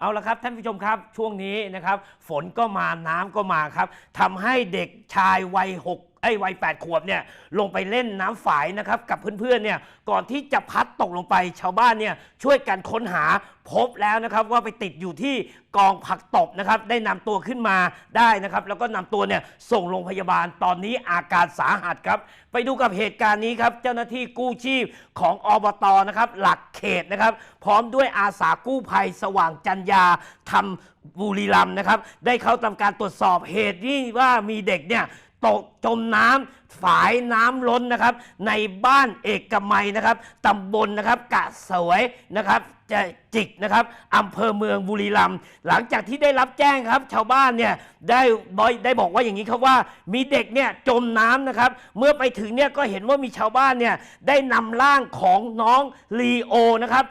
เอาละครับท่านผู้ชมครับช่วงนี้นะครับ ฝนก็มาน้ำก็มาครับทำให้เด็กชายวัยหก ไอ้วัย 8 ขวบเนี่ยลงไปเล่นน้ำฝายนะครับกับเพื่อนๆเนี่ยก่อนที่จะพัดตกลงไปชาวบ้านเนี่ยช่วยกันค้นหาพบแล้วนะครับว่าไปติดอยู่ที่กองผักตบนะครับได้นำตัวขึ้นมาได้นะครับแล้วก็นำตัวเนี่ยส่งโรงพยาบาลตอนนี้อาการสาหัสครับ ไปดูกับเหตุการณ์นี้ครับเจ้าหน้าที่กู้ชีพของอบตนะครับหลักเขตนะครับพร้อมด้วยอาสากู้ภัยสว่างจันยาทำบุรีรัมนะครับได้เข้าทำการตรวจสอบเหตุที่ว่ามีเด็กเนี่ย ตกจมน้ำฝายน้ำล้นนะครับ ในบ้านเอกมัยนะครับตำบลนะครับกะสวยนะครับ จะจิกนะครับอำเภอเมืองบุรีรัมย์หลังจากที่ได้รับแจ้งครับ ชาวบ้านเนี่ยได้บอยได้บอกว่าอย่างนี้ครับว่า มีเด็กเนี่ยจมน้ำนะครับ เมื่อไปถึงเนี่ยก็เห็นว่ามีชาวบ้านเนี่ยได้นำร่างของน้องลีโอนะครับ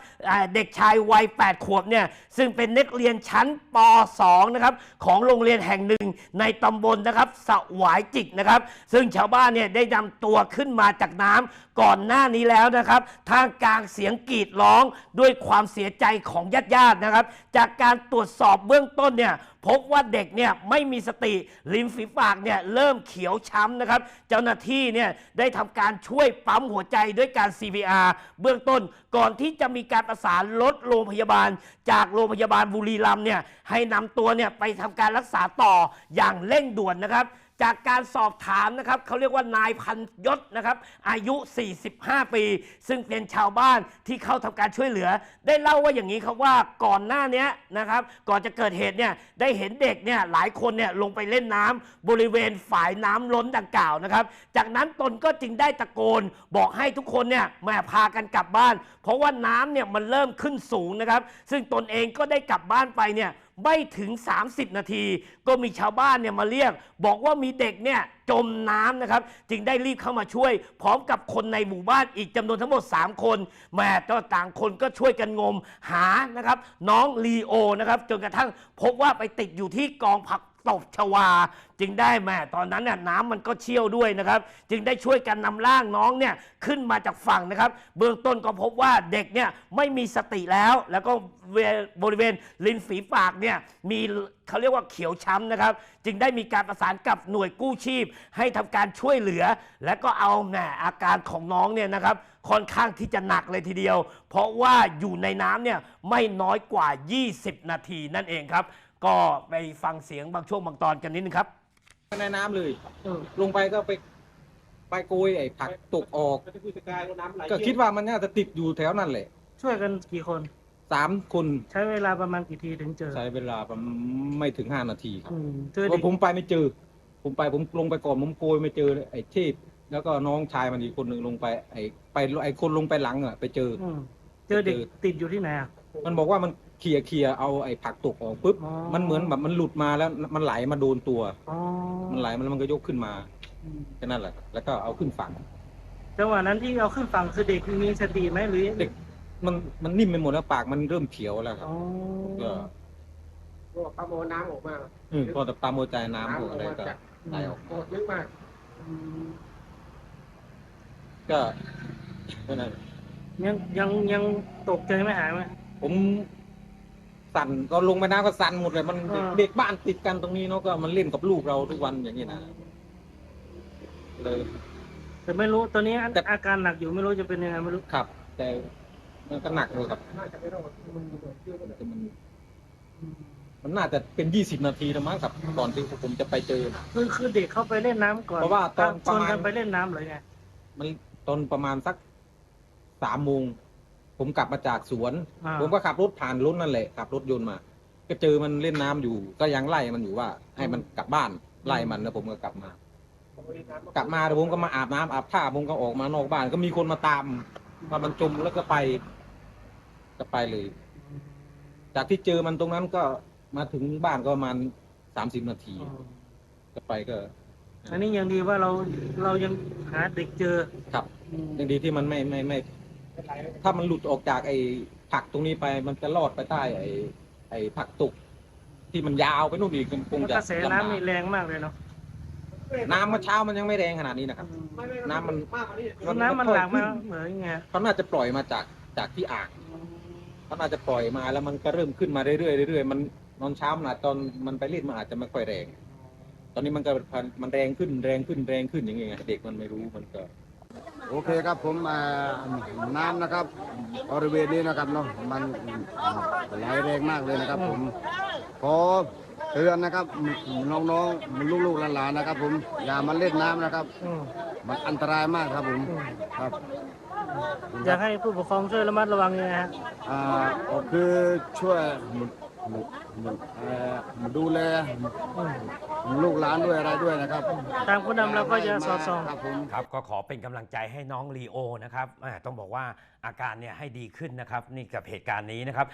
เด็กชายวัย 8 ขวบเนี่ยซึ่งเป็นนักเรียนชั้นป .2 นะครับของโรงเรียนแห่งหนึ่งในตำบลนะครับสวายจิกนะครับ ซึ่งชาวบ้านเนี่ยได้นำตัวขึ้นมาจากน้ำก่อนหน้านี้แล้วนะครับท่ามกลางเสียงกรีดร้องด้วยความเสียใจของญาติญาติๆนะครับ จากการตรวจสอบเบื้องต้นเนี่ยพบว่าเด็กเนี่ยไม่มีสติริมฝีปากเนี่ยเริ่มเขียวช้ำนะครับ เจ้าหน้าที่เนี่ยได้ทำการช่วยปั๊มหัวใจด้วยการ CPR เบื้องต้นก่อนที่จะมีการประสานรถโรงพยาบาล จากโรงพยาบาลบุรีรัมย์เนี่ยให้นำตัวเนี่ยไปทำการรักษาต่ออย่างเร่งด่วนนะครับ จากการสอบถามนะครับเขาเรียกว่านายพันยศนะครับอายุ 45 ปี ซึ่งเป็นชาวบ้านที่เข้าทำการช่วยเหลือ ได้เล่าว่าอย่างนี้ครับว่าก่อนหน้านี้นะครับก่อนจะเกิดเหตุเนี่ยได้เห็นเด็กเนี่ยหลายคนเนี่ยลงไปเล่นน้ำบริเวณฝายน้ำล้นดังกล่าวนะครับ จากนั้นตนก็จึงได้ตะโกน บอกให้ทุกคนเนี่ยมาพากันกลับบ้าน เพราะว่าน้ำเนี่ยมันเริ่มขึ้นสูงนะครับ ซึ่งตนเองก็ได้กลับบ้านไปเนี่ย ไม่ถึง 30 นาที ก็มีชาวบ้านเนี่ยมาเรียก บอกว่ามีเด็กเนี่ยจมน้ำนะครับ จึงได้รีบเข้ามาช่วย พร้อมกับคนในหมู่บ้านอีกจำนวนทั้งหมด 3 คนแม่ก็ต่างคนก็ช่วยกันงมหานะครับ น้องลีโอนะครับ จนกระทั่งพบว่าไปติดอยู่ที่กองผัก ตบชวา จึงได้แม่ตอนนั้นน่ะน้ำมันก็เชี่ยวด้วยนะครับ จึงได้ช่วยกันนำร่างน้องเนี่ยขึ้นมาจากฝั่งนะครับ เบื้องต้นก็พบว่าเด็กเนี่ยไม่มีสติแล้ว แล้วก็บริเวณริมฝีปากเนี่ยมีเขาเรียกว่าเขียวช้ำนะครับ จึงได้มีการประสานกับหน่วยกู้ชีพ ให้ทำการช่วยเหลือ และก็เอาแหมอาการของน้องเนี่ยนะครับค่อนข้างที่จะหนักเลยทีเดียว เพราะว่าอยู่ในน้ำเนี่ยไม่น้อยกว่า 20 นาทีนั่นเองครับ ก็ไปฟังเสียงบางช่วงบางตอนกันนิดนึงครับ ในน้ำเลย ลงไปก็ไป ไปโกยไอ้ผักตกออก ก็คิดว่ามันน่าจะติดอยู่แถวนั่นแหละช่วยกันกี่คน สามคนใช้เวลาประมาณกี่ทีถึงเจอใช้เวลาประมาณไม่ถึงห้านาทีครับอืมเจอเพเด็กราะผมไปไม่เจอ ผมไปผมลงไปก่อนผมโกยไม่เจอไอ้เทพแล้วก็น้องชายมันอีกคนหนึ่งลงไป ไอ้ไปไอ้คนลงไปหลังอะไปเจอ อืมเจอเด็กเจอติดอยู่ที่ไหนอะมันบอกว่ามัน เคลียร์เคลียร์เอาไอ้ผักตกออกปุ๊บอ๋อ มันเหมือนแบบมันหลุดมาแล้วมันไหลมาโดนตัว อ๋อมันไหลมันมันก็ยกขึ้นมาอืมแค่นั้นแหละแล้วก็เอาขึ้นฝั่งจังหวะนั้นที่เอาขึ้นฝั่งคือเด็กมีสติไหมหรือเด็กมันมันนิ่มไปหมดแล้วปากมันเริ่มเขียวแล้วครับอ๋อก็ก็ปั๊มเอาน้ำออกมาเออพอแต่ปลาโมใจน้ำน้ำพอวอกกอะไรมาก็จากไหลออกโกดลึกมากอืมก็นั่นแหละยังยังยังตกใจไหม่หายไหมผม สั่นก็ลงไปน้ำก็สั่นหมดเลย มันอ่า เด็กบ้านติดกันตรงนี้เนาะก็มันเล่นกับลูกเราทุกวันอย่างนี้นะเลย แต่ไม่รู้ตอนนี้อาแต่ อาการหนักอยู่ไม่รู้จะเป็นยังไงไม่รู้ครับ แต่มันก็หนักเลยครับน่าจะไม่รอดอืมแต่มันอืมมันน่าจะเป็นยี่สิบนาทีแล้วมั้งครับก่อนที่ผมจะไปเจอ คือคือเด็กเข้าไปเล่นน้ำก่อนเพราะว่าตอนชวนประมาณ กันไปเล่นน้ำเลยไงมันตอนประมาณสักสามโมง ผมกลับมาจากสวน อ่า ผมก็ขับรถผ่านรถนั่นแหละขับรถยนต์มา ก็เจอมันเล่นน้ำอยู่ ก็ยังไล่มันอยู่ว่า ให้มันกลับบ้านไล่มันแล้วผมก็กลับมา กลับมาแล้วผมก็มาอาบน้ำอาบท่าผมก็ออกมานอกบ้าน ก็มีคนมาตามว่ามันจมแล้วก็ไป ก็ไปเลย จากที่เจอมันตรงนั้นก็มาถึงบ้านก็ประมาณสามสิบนาทีอืมก็ไปก็อันนี้ยังดีว่าเราเรายังหาเด็กเจอครับ อืมยังดีที่มันไม่ไม่ไม่ ถ้ามันหลุดออกจากไอ้ผักตรงนี้ไปมันจะลอดไปใต้ไอ้ไอ้ผักตุกที่มันยาวไปนู่นอีกคงแล้วจะกระแสน้ำนี่แรงมากเลยเนาะน้ำเมื่อเช้ามันยังไม่แรงขนาดนี้นะครับอืมน้ำมันมากกว่านี้มันน้ำมันค่อยหลากขึ้มานเหมือนไงเขาน่าจะปล่อยมาจากจากที่อ่างมันอาจจะปล่อยมาแล้วมันก็เริ่มขึ้นมาเรื่อยๆเรื่อยๆมันนอนเช้ามันอาจตอนมันไปเล่นมันอาจจะไม่ค่อยแรง ตอนนี้มันก็มันแรงขึ้นแรงขึ้นแรงขึ้นอย่างเงี้ยเด็กมันไม่รู้มันก็ โอเคครับผมอ่าน้ำนะครับบริเวณนี้นะครับเนาะมันไหลแรงมากเลยนะครับ ผมขอเตือนนะครับน้องๆลูกๆหลานๆนะครับ ผมอย่ามาเล่นน้ำนะครับอืมมันอันตรายมากครับผมครับ อยากให้ผู้ปกครองช่วยระมัดระวังยังไงฮะอ่าก็คือช่วยเอ่อดูแล ลูกหลานด้วยอะไรด้วยนะครับทางผู้นำเราก็จะสอดส่อง ครับผม ครับก็ขอเป็นกำลังใจให้น้องลีโอนะครับอ่าต้องบอกว่าอาการเนี่ยให้ดีขึ้นนะครับ นี่กับเหตุการณ์นี้นะครับ